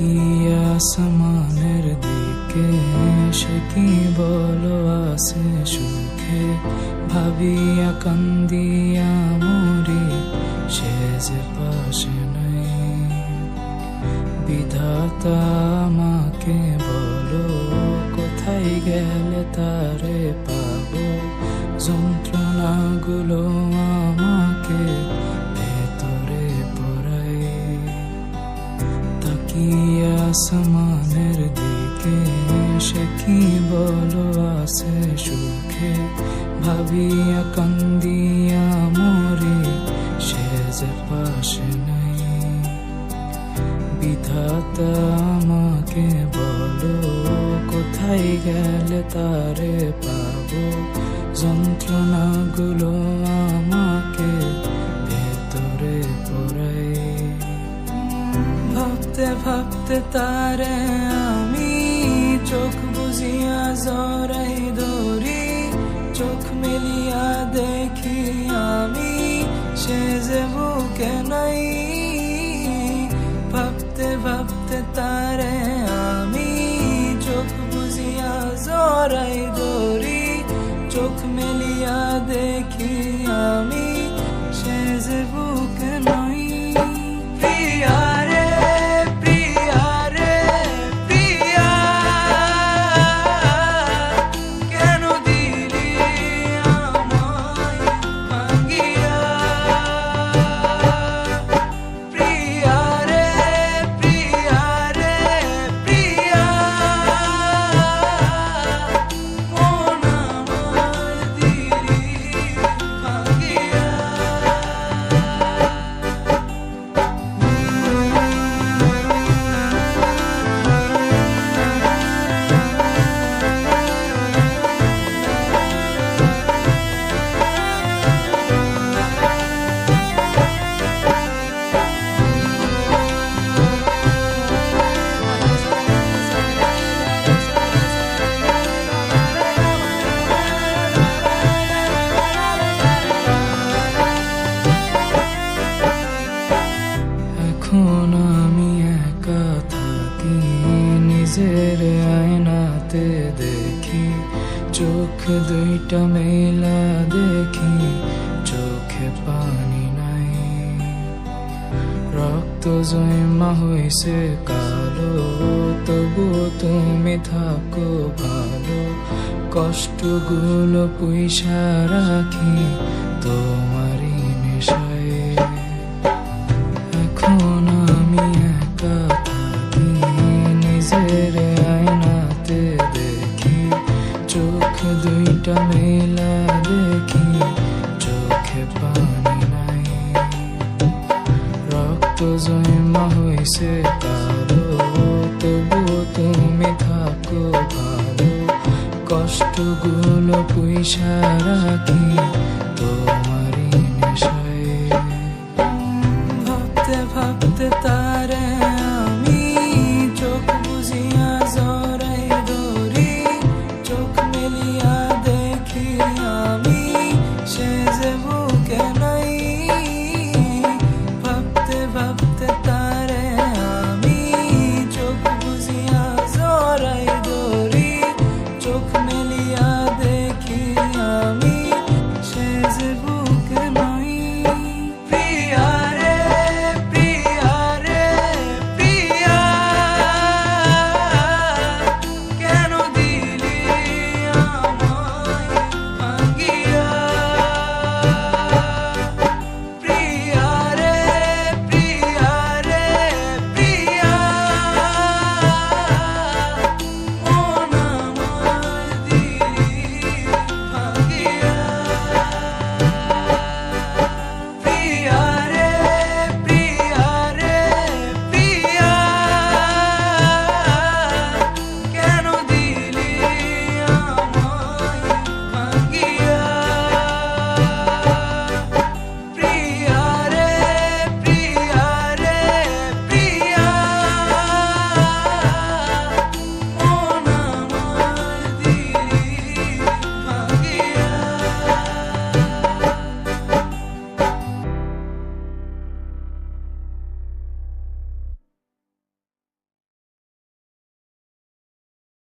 তাকিয়ে আসমানের দিকে সে কি বলো আসে সুখে ভাবিয়া কান্দিয়া মরি সে যে পাশে নাই বিধাতা আমাকে বলো কোথায় গেলে তারে পাবো যন্ত্রণাগুলো আসমানের দিকে সে কি বলো আছে সুখে? ভাবিয়া কান্দিয়া মরি সে যে পাশে নাই। বিধাতা আমাকে বলো, কোথায় গেলে তারে পাবো? যন্ত্রণাগুলো ভাবতে তারে আমি চোখ বুঝিয়া জরাই ধরি চোখ মেলিয়া দেখি আমি সে যে বুকে নাই। ভাবতে ভাবতে তারে আমি চোখ বুঝিয়া জরাই ধরি চোখ মেলিয়া দেখি আমি চোখ দুইটা মেলা দেখি, চোখে পানি নাই। রক্ত জয়মা হয়েছে কালো, তবু তুমি থাকো ভালো। কষ্টগুলো পয়সা রাখি, তোমারই নেশায় জমা হয়েছে কালো তবু তুমি থাকো ভালো কষ্টগুলো পয়সা রাখি দেখিয়া দেখি আমি।